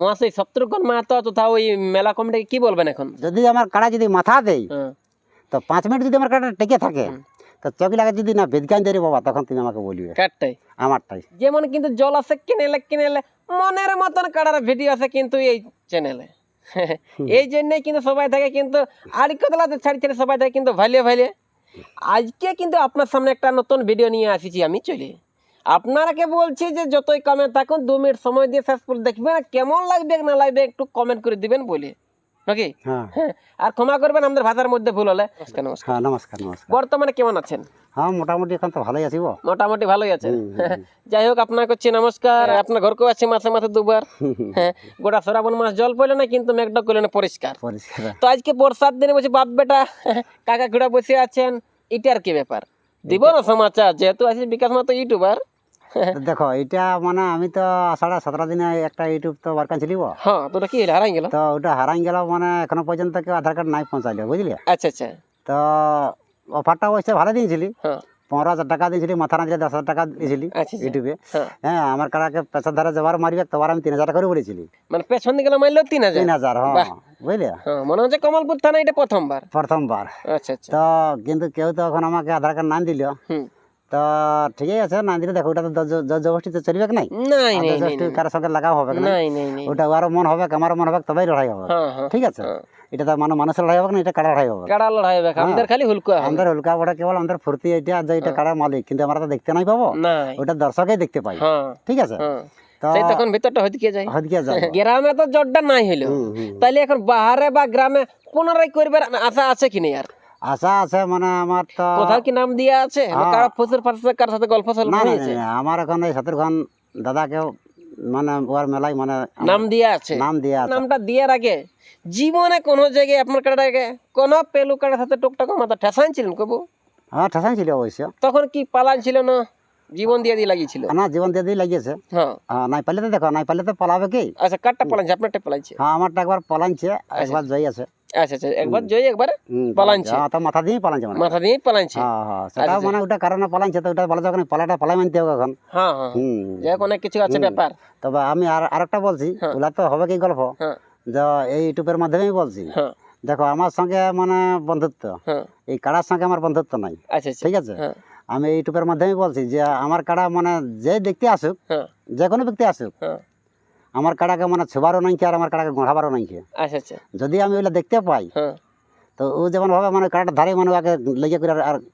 মহাশয় শত্রুঘ্ন মাহাতো তথা ওই মেলা কমিটিকে কি বলবেন এখন? যদি আমার কাড়া যদি মাথা দেয় হ্যাঁ, তো পাঁচ মিনিট যদি আমার কাড়া টেকে থাকে তো চকি লাগে যদি না বেদকান দেরি বাবা তখন তুমি আমাকে বলবে। কাটটাই। আমারটাই। যেমন কিন্তু জল আছে কিনেলে কিনেলে মনের মতন কাটার ভিডিও আছে কিন্তু এই চ্যানেলে এই জন্যই কিন্তু সবাই থাকে কিন্তু আর কতলাতে ছাড়ি ছাড়ি সবাই থাকে কিন্তু ভালিয়ে ভালিয়ে আজকে কিন্তু আপনার সামনে একটা নতুন ভিডিও নিয়ে আসিছি আমি চলে। আপনারাকে বলছি যে যতই কমে থাকুন দু মিনিট সময় দিয়ে শেষ করে দেখবেন কেমন লাগবে না লাগবে একটু কমেন্ট করে দিবেন বলে। নাকি? হ্যাঁ। হ্যাঁ আর ক্ষমা করবেন আমাদের ভাষার মধ্যে ভুল হলে। নমস্কার নমস্কার। হ্যাঁ নমস্কার বর্তমানে কেমন আছেন? হ্যাঁ মোটামুটি এখন তো ভালোই আছি মোটামুটি ভালোই যাই হোক আপনাকে হচ্ছে নমস্কার। আপনার ঘরকেও আছে মাসে মাসে দুবার। হ্যাঁ গোটা শ্রাবণ মাস জল পড়লে না কিন্তু মেঘটা করলে না পরিষ্কার। পরিষ্কার। তো আজকে বর্ষার দিনে বলছি বাপ বেটা কাকা ঘুরা বসে আছেন এটার কি ব্যাপার? দিব না সমাচার যেহেতু আছে বিকাশ মাতো ইউটিউবার। দেখো এটা মানে আমি তো আষাঢ় সতেরো দিনে একটা ইউটিউব তো ওয়ার্কান ছিল হ্যাঁ তো ওটা কি হারাই গেল? তো ওটা হারাই গেল মানে এখনও পর্যন্ত কেউ আধার কার্ড নাই পৌঁছাইলে বুঝলি? আচ্ছা আচ্ছা। তো অফারটা অবশ্যই ভালো দিয়েছিলি। হ্যাঁ। পনেরো হাজার টাকা দিয়েছিলি মাথা না দিলে দশ হাজার টাকা দিয়েছিলি আচ্ছা আচ্ছা। ইউটিউবে। হ্যাঁ। হ্যাঁ আমার কাড়াকে পেছার ধারে যাবার মারিবে তোমার আমি তিন হাজার টাকা করে বলেছিলি। মানে পেছন দিকে মারলো তিন হাজার? তিন হাজার হ্যাঁ। বুঝলি? হ্যাঁ মনে হচ্ছে কমলপুর থানা এটা প্রথমবার। প্রথমবার। আচ্ছা আচ্ছা। তো কিন্তু কেউ তো এখন আমাকে আধার কার্ড না দিল। হুম। তো ঠিকই আছে না দিলে দেখো ওটা তো জবরদস্তি তো চলবে নাই? নাই নাই নাই জবরদস্তি কারোর সঙ্গে লাগাও হবে না নাই? নাই নাই ওটা ওরও মন হবে আমারও মন হবে তবেই লড়াই হবে। হ্যাঁ হ্যাঁ ঠিক আছে? হ্যাঁ। এটা তো মানে মানুষের লড়াই হবে না এটা কাড়া লড়াই হবে? কাড়া লড়াই হবে? আমাদের খালি হুলকা আমাদের উল্কা বড়া কেবল আমাদের ফুর্তি এটা যে এটা কাড়ার মালিক? কিন্তু আমরা তো দেখতে নাই পাবো। ওটা দর্শকেই দেখতে পাই হ্যাঁ। ঠিক আছে? হ্যাঁ। সেই তখন ভিতরটা হদিকে যায়। হদিকে যায়। গ্রামে তো জটটা নাই হইল। তাইলে এখন বাহারে বা গ্রামে পুনরায় করবার আশা আছে কি নেই আর? আশা আছে মানে আমার তো কোথাও কি নাম দিয়া আছে? হ্যাঁ। কারা ফসল ফাসল কার সাথে গল্প সল্প না আমার এখন এই দাদাকেও মানে ওর মেলায় মানে নাম দিয়া আছে? নাম দিয়ে আছে। নামটা দিয়ার আগে জীবনে কোনো জায়গায় আপনার কাটাকে কোন পেলু কাটার সাথে টুকটাক মাথা ঠেসান ছিলেন কবু হ্যাঁ ঠেসাই ছিল অবশ্য। তখন কি পালান ছিল না? জীবন দিয়ে দিয়ে লাগিয়েছিল? না জীবন দিয়ে দিয়ে লাগিয়েছে। হ্যাঁ। হ্যাঁ নাই পারলে তো দেখো নাই পারলে তো পলাবে কি? আচ্ছা কাঠটা পালানছে আপনারটা পালাইছে? হ্যাঁ আমারটা একবার পলানছে একবার জয় আছে। আচ্ছা আচ্ছা একবার জয় একবার হুম, হ্যাঁ তো মাথা দিয়ে পলানছে মানে। মাথা দিয়ে পালাইছে হ্যাঁ হ্যাঁ সেটা মানে ওটা কারণে পলানছে তো ওটা বলা যাবে পালাটা পালাই মানতে হবে এখন। হ্যাঁ হ্যাঁ। হুম। অনেক কিছু আছে ব্যাপার। তবে আমি আর আরেকটা বলছি ওগুলা তো হবে কি গল্প? হ্যাঁ। যে এই ইউটিউবের মাধ্যমেই বলছি। হ্যাঁ। দেখো আমার সঙ্গে মানে বন্ধুত্ব। হ্যাঁ। এই কাড়ার সঙ্গে আমার বন্ধুত্ব নাই। আচ্ছা আচ্ছা। ঠিক আছে? হ্যাঁ। আমি ইউটিউবের মাধ্যমেই বলছি যে আমার কাড়া মানে যে দেখতে আসুক যে কোনো ব্যক্তি আসুক আমার কাড়াকে মানে ছোবারও নাই আর আমার কাড়াকে গড়াবারও নাই আচ্ছা আচ্ছা। যদি আমি ওইটা দেখতে পাই হ্যাঁ। তো ও যেমন ভাবে মানে কাড়াটা ধারে মানে ওকে লেগে করে আর-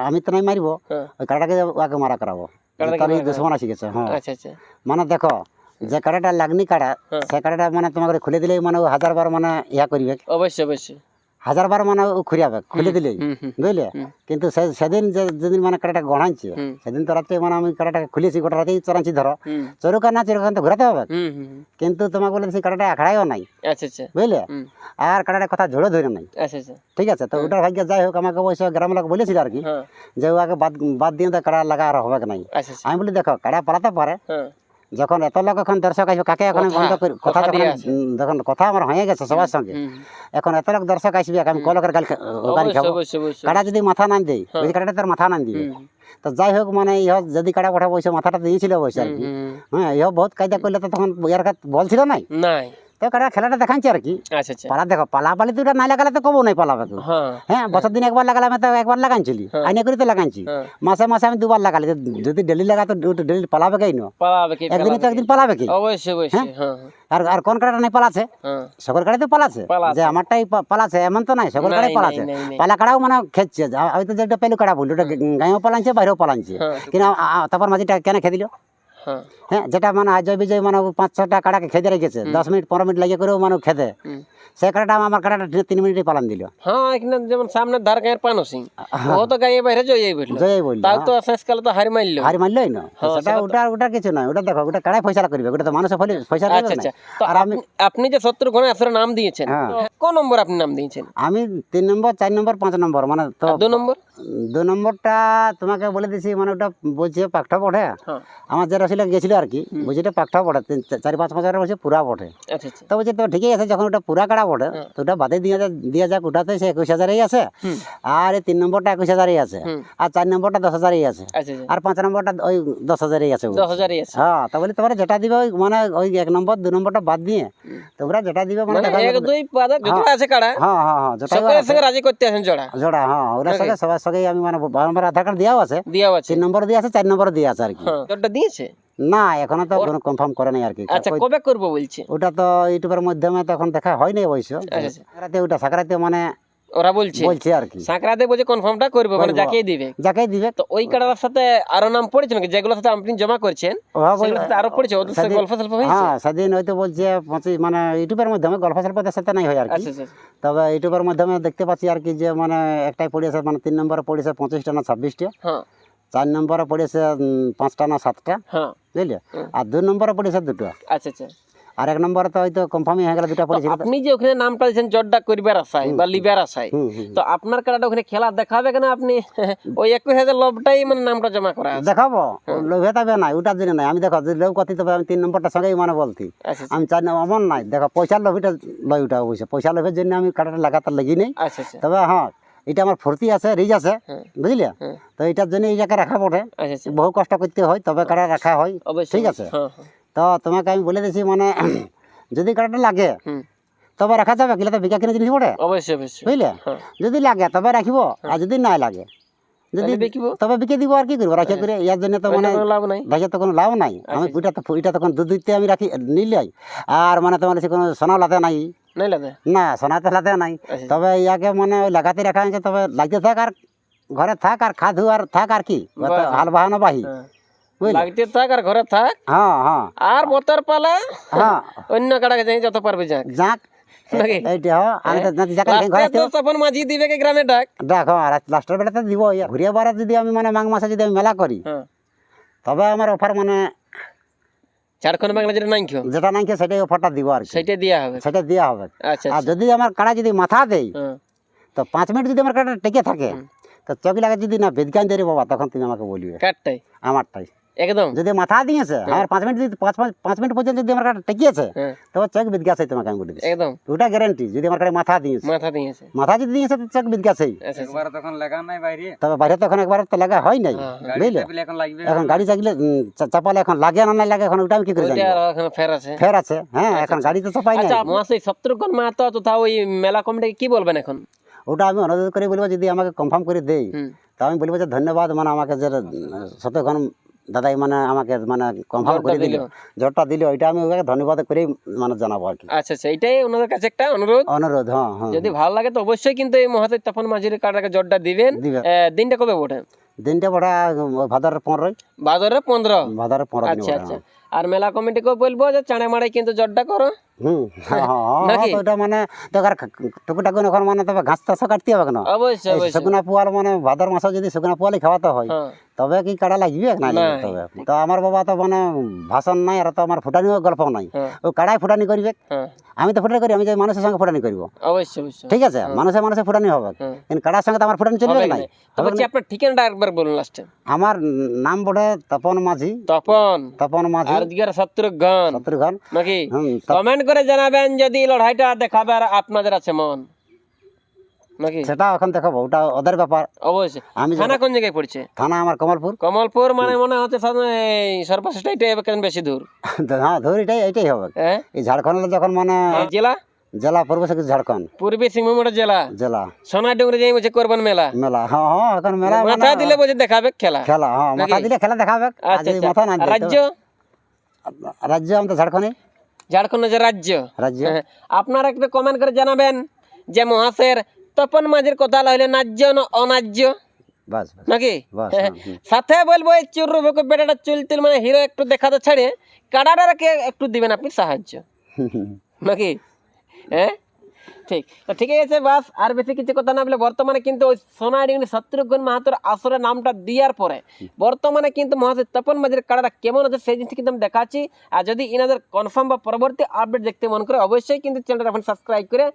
আমি তো নাই মারিব হ্যাঁ। ওই কাড়াটাকে ওকে মারা করাবো। তার এই দুশ্মন আসি গেছে হ্যাঁ। আচ্ছা আচ্ছা। মানে দেখো যে কাড়াটা লাগনি কাড়া হ্যাঁ। সে কাড়াটা মানে তোমাকে খুলে দিলে মানে হাজার বার মানে ইয়া করবে। অবশ্যই অবশ্যই। হাজার বার মানে ও খুঁড়িয়াবে খুলে দিলেই বুঝলে? কিন্তু সেদিন যেদিন মানে কাড়াটা গড়াইছে সেদিন তো রাতে মানে আমি কাড়াটাকে খুলেছি গোটা রাতেই চড়াইছি ধরো। চরুকা না চরুকা তো ঘুরাতে হবে। কিন্তু তোমাকে বলে সেই কাড়াটা আখড়াইও নাই আচ্ছা আচ্ছা। বুঝলে? আর কাড়াটা কথা ঝোড়ে ধরে নাই। আচ্ছা ঠিক আছে? তো ওটার ভাগ্যে যাই হোক আমাকে অবশ্য গ্রামের লোক বলেছিল আর কি হ্যাঁ। যে ওকে বাদ বাদ দিয়ে তো কাড়া লাগা আর হবে নাই আমি বলি দেখো কাড়া পালাতে পারে হ্যাঁ। যখন এত লোক এখন দর্শক আসবে কাকে এখন বন্ধ করি কথা যখন কথা আমার হয়ে গেছে সবার সঙ্গে এখন এত লোক দর্শক আসবে আমি কলকের গাল গাড়ি খাব। কাড়া যদি মাথা নাম দেয় ওই কাটা তার মাথা নাম দিবে তো যাই হোক মানে ইহ যদি কাড়া পাঠা বসে মাথাটা দিয়েছিল অবশ্য আর কি। হ্যাঁ ইহ বহুত কায়দা করলে তো তখন ইয়ার নাই? নাই। তো খেলাটা দেখাচ্ছে আর কি। আচ্ছা আচ্ছা। পালা দেখো পালা পালি নাই লাগালে তো কবো নাই পালাবে। হ্যাঁ। হ্যাঁ বছর দিন একবার তো একবার লাগাইছিলি। আইনে করে তো লাগাইছি। হ্যাঁ। মাসে মাসে আমি দুবার লাগালি। যদি ডেলি ডেলি পালাবে কেই নো পালাবে কি একদিন তো একদিন পালাবে কি? কি? অবশ্যই অবশ্যই হ্যাঁ? আর আর কোন কাড়াটা নাই পালাছে? হ্যাঁ। সকল কাড়াই তো পালাছে। যে আমারটাই পালাছে এমন তো নাই সকল নাই, পালাছে। পালা কাড়াও মানে খেচ্ছে। আমি তো যেটা পেলু কাড়া বলি ওটা গাঁয়েও পালাইছে বাইরেও পালাইছে। হ্যাঁ। কিন্তু তারপর মাঝিটা কেন খেয়ে দিল হ্যাঁ। হ্যাঁ যেটা মানে আজয় বিজয় মানে পাঁচ ছটা কাড়াকে খেতে রেখেছে। দশ মিনিট পনেরো মিনিট লাগিয়ে করেও মানে খেতে। সে কাড়াটা আমার কাড়াটা তিন মিনিটে পালান দিল। হ্যাঁ এখানে যেমন সামনে ধার গায়ের পানো সিং ও তো গায়ে বাইরে জয় বলল। জয় বলল তাও তো শেষকালে তো হারি মারলো। হারি মারলই না। হ্যাঁ, সেটা ওটা ওটা কিছু নয়। ওটা দেখো ওটা কাড়াই ফয়সালা করবে। ওটা তো মানুষের ফলে ফয়সালা আচ্ছা আচ্ছা। আর আমি আপনি- যে শত্রু আসলে নাম দিয়েছেন হ্যাঁ। কোন নম্বর আপনি নাম দিয়েছেন? আমি তিন নম্বর চার নম্বর পাঁচ নম্বর মানে তো দু নম্বর? দু নম্বরটা তোমাকে বলে দিছি মানে ওটা বলছে পাকটা পড়ে হ্যাঁ। আমার যে রসিলা গেছিল আর কি। বলছি এটা পাকটা পড়ে চারি পাঁচ বছরের বলছে পুরা পড়ে আচ্ছা আচ্ছা। তো বলছে তো ঠিকই আছে যখন ওটা পুরা কাড়া বটে। হ্যাঁ। তো ওটা বাদে দিয়ে যা- দিয়ে যাক ওটাতে সে একুশ হাজারই আছে। হুম। আর এই তিন নম্বরটা একুশ হাজারই আছে। হুম। আর চার নম্বরটা দশ হাজারই আছে। আচ্ছা আচ্ছা। আর পাঁচ নম্বরটা ওই দশ হাজারই আছে দশ হাজারই আছে। হ্যাঁ তা বলি তোমরা যেটা দিবে ওই মানে ওই এক নম্বর দু নম্বরটা বাদ দিয়ে তোমরা যেটা দিবে মানে মানে দেখা এক যাবে- দুই পাঁচ যত আছে কাড়া। হ্যাঁ হ্যাঁ হ্যাঁ যেটাই সকলের আছে। সঙ্গে রাজি করতে আছেন জোড়া। জোড়া হ্যাঁ ওরা সঙ্গে সবার সঙ্গে আমি মানে আমার আধার কার্ড দেওয়াও আছে। দিয়াও আছে। তিন নম্বর দিয়ে আছে চার নম্বর দিয়ে আছে আর কি। হ্যাঁ। জোড়টা দিয়েছে? না এখনও তো কোনো কনফার্ম করে নাই আর কি। আচ্ছা কবে করব বলছে? ওটা তো ইউটিউবের মাধ্যমে তখন দেখা হয়নি অবশ্য। আচ্ছা। সাকরাতে ওটা সাকরাতে মানে ওরা বলছে। বলছে আর কি। সাঁকড়াতে বলছে কনফার্মটা করবে মানে। যাকেই দিবে। যাকে দিবে। তো ওই কাটার সাথে আরও নাম পড়েছে নাকি? যেগুলোর সাথে আপনি জমা করছেন সেগুলোর সাথে আরও পড়েছে? ওদের সাথে গল্প সল্প হয়েছে? হ্যাঁ সেদিন হয়তো বলছে পঁচিশ মানে ইউটিউবের মাধ্যমে গল্প স্বল্পতার সাথে নাই হয় আর কি। আচ্ছা আচ্ছা তবে ইউটিউবের মাধ্যমে দেখতে পাচ্ছি আর কি যে মানে একটাই পড়েছে মানে তিন নম্বরে পড়েছে পঁচিশটা না ছাব্বিশটা। হ্যাঁ। চার নম্বরে পড়েছে পাঁচটা না সাতটা? হ্যাঁ। বুঝলে। আর দুই নম্বরে পড়েছে দুটো। আচ্ছা আচ্ছা। আর এক নম্বরে তো হয়তো কনফার্মই হয়ে গেল দুটো পড়েছিল আপনি যে ওখানে নামটা দিয়েছেন জড্ডা করবার আশায় বা লিবার আশায় তো আপনার কাটাটা ওখানে খেলা দেখাবে কেন আপনি? ওই একুশ হাজার লবটাই মানে নামটা জমা করা দেখাবো? লোভে তবে নাই ওটার জন্য নাই। আমি দেখো যদি লোভ করতে তবে আমি তিন নম্বরটার সঙ্গেই মানে বলতি আচ্ছা আচ্ছা। আমি চার নম্বর এমন নাই। দেখো পয়সার লোভটা লয় ওটা অবশ্যই পয়সা লোভের জন্য আমি কাটাটা লাগাতার লাগি নেই। আচ্ছা। তবে হ্যাঁ এটা আমার ফুর্তি আছে রিজ আছে বুঝলি বুঝলে? হ্যাঁ। তো এটার জন্য এই জায়গায় রাখা পড়ে আচ্ছা আচ্ছা। বহু কষ্ট করতে হয় তবে কাটা রাখা হয় ঠিক আছে। হ্যাঁ হ্যাঁ। তো তোমাকে আমি বলে দিছি মানে যদি কাটাটা লাগে তবে রাখা যাবে কিনা তো বিকা কিনে জিনিস পড়ে অবশ্যই বুঝলে? হ্যাঁ। যদি লাগে তবে রাখিব আর যদি নাই লাগে। যদি বেকিব। তবে বিকে দিব আর কি করব? রাখা করে ইয়ার জন্য তো মানে লাভ নাই। ভাইয়া তো কোনো লাভ নাই। আমি ওইটা তো ওইটা তখন দুধ দিতে আমি রাখি নিলাই আর মানে তোমার সে কোনো সোনা লাতে নাই। না সোনা তো লাতে নাই। আচ্ছা। তবে ইয়াকে মানে ওই লাগাতে রাখা হয়েছে তবে লাগতে থাক আর ঘরে থাক আর খা ধু আর থাক আর কি। হাল বাহানো বাহি। হ্যাঁ। লাগতে থাক আর ঘরে থাক। হ্যাঁ হ্যাঁ। আর বতর পালা। হ্যাঁ। অন্য কাটাকে যাই যত পারবে যাক। যাক নাকি? এইটা হ্যাঁ আমি তো জানি যাকে ঘরে রাস্তায় তো তখন মাঝি দিবে কে গ্রামে ডাক। দেখো আর লাস্টের বেলাতে দিব ইয়া। ঘুরিয়ে বারে যদি আমি মানে মাঘ মাসে যদি আমি মেলা করি। হ্যাঁ তবে আমার অফার মানে ঝাড়খণ্ড বাংলা যেটা নাই খেও যেটা নাই কি সেটাই অফারটা দিব আর কি। সেইটা দেওয়া হবে। সেটা দেওয়া হবে। আচ্ছা আর আচ্ছা। যদি আমার কাড়া যদি মাথা দেয় হ্যাঁ তো পাঁচ মিনিট যদি আমার কাটা টেকে থাকে হুম। তো চোখ লাগে যদি না বেদকান দেরি বাবা তখন তুমি আমাকে বলবে। কাটটাই। আমারটাই। একদম। যদি মাথা দিয়েছে আমার পাঁচ মিনিট যদি পাঁচ পাঁচ পাঁচ মিনিট পর্যন্ত যদি আমার কাটা টেকিয়েছে হ্যাঁ। তবে চোখ তোমাকে আমি বলে দিচ্ছি একদম। ওটা গ্যারান্টি যদি আমার কাছে মাথা দিয়েছে। মাথা দিয়েছে। মাথা যদি দিয়েছে তো চোখ বিদগাছেই আচ্ছা আচ্ছা। একবার তখন লাগা নাই বাইরে। তবে বাইরে তো এখন একবার তো লাগা হয় নাই হ্যাঁ, গাড়ি বুঝলে? এখন লাগবে। এখন গাড়ি চাপালে এখন লাগে না না লাগে এখন ওটা আমি কি করে জানি ওইটা ফের আছে। ফের আছে হ্যাঁ এখন গাড়ি তো চাপাই আচ্ছা মহাশয় মাহাতো ওই মেলা কমিটিকে কি বলবেন এখন? ওটা আমি অনুরোধ করে বলব যদি আমাকে কনফার্ম করে দেই তা আমি বলব যে ধন্যবাদ মানে আমাকে যে শতক্ষণ দাদাই মানে আমাকে মানে কনফার্ম করে দিল। জ্বরটা দিল ওইটা আমি ওকে ধন্যবাদ করেই মানে জানাব আর কি। আচ্ছা আচ্ছা এটাই ওনাদের কাছে একটা অনুরোধ। অনুরোধ হ্যাঁ হ্যাঁ। যদি ভালো লাগে তো অবশ্যই কিন্তু এই মহাশয় তপন মাঝির কাটাকে জোরটা দিবেন। দিনটা কবে ওঠে দিনটা বড় ভাদার পনেরোই বাজারে পনেরো? ভাদার পনেরো আচ্ছা আচ্ছা। আর মেলা কমিটিকেও বলব যে চাঁড়ে মাড়াই কিন্তু জোরটা করো। হুম। হ্যাঁ। হ্যাঁ, হ্যাঁ নাকি? ওটা মানে এখন মানে তবে ঘাস চাষ কাটতে হবে কেন অবশ্যই অবশ্যই। শুকনা পোয়াল মানে ভাদর মাসে যদি শুকনা পোয়ালি খাওয়াতে হয় তবে কি কাড়া লাগবে না তবে? তো আমার বাবা তো মানে ভাষণ নাই আর তো আমার ফুটানি গল্প নাই। ও কাড়াই ফুটানি করবে? আমি তো ফুটানি করি আমি যে মানুষের সঙ্গে ফুটানি করব। অবশ্যই অবশ্যই। ঠিক আছে? মানুষের মানুষের ফুটানি হবে। হ্যাঁ। কিন্তু কারার সঙ্গে তো আমার ফুটানি চলবে না। বলছি আপনার ঠিকানাটা একবার বলুন লাস্টে আমার নাম বটে তপন মাঝি। তপন। তপন মাঝি। আর দিকের শত্রুঘ্ন শত্রুঘন নাকি? কমেন্ট করে জানাবেন যদি লড়াইটা দেখাবার আপনাদের আছে মন। নাকি সেটা এখন দেখাবো ওটা ওদের ব্যাপার। অবশ্যই। আমি থানা কোন জায়গায় পড়ছে? থানা আমার কমলপুর। কমলপুর মানে মনে হচ্ছে সর্বশেষটা এটাই হবে কেন বেশি দূর। হ্যাঁ ধর এটাই এটাই হবে। হ্যাঁ? এই ঝাড়খণ্ডে যখন মানে জেলা? জেলা পূর্ব ঝাড়খণ্ড। পূর্বী জেলা? জেলা। সোনাডুঙ্গরি যাই বলছে করবেন মেলা। মেলা হ্যাঁ হ্যাঁ এখন মেলা মানে মাথা দিলে বলছে দেখাবে খেলা। খেলা হ্যাঁ মাথা দিলে খেলা দেখাবে। আচ্ছা আচ্ছা। মাথা না রাজ্য? রাজ্য আমাদের ঝাড়খণ্ডে? ঝাড়খণ্ড যে রাজ্য। রাজ্য। হ্যাঁ, আপনারা একটু কমেন্ট করে জানাবেন যে মহাশয়ের তপন মাঝির কথা লাগলে ন্যায্য না অন্যায্য নাকি? হ্যাঁ, হ্যাঁ, হুম। সাথে বলব এই চুর বুকে বেটাটা চুলতিল মানে হিরো একটু দেখাতে ছাড়ে। কাড়াটারকে একটু দিবেন আপনি সাহায্য। নাকি? হ্যাঁ? ঠিক। তো ঠিক আছে, বাস। আর বেশি কিছু কথা না বলে বর্তমানে কিন্তু ওই সোনাডিঙ্গি শত্রুঘ্ন মাহাতোর আসরে নামটা দেওয়ার পরে বর্তমানে কিন্তু মহাশয় তপন মাঝির কাড়াটা কেমন আছে সেই জিনিসটা কিন্তু আমি দেখাচ্ছি। আর যদি ইনাদের কনফার্ম বা পরবর্তী আপডেট দেখতে মন করে অবশ্যই কিন্তু চ্যানেলটা এখন সাবস্ক্রাইব করে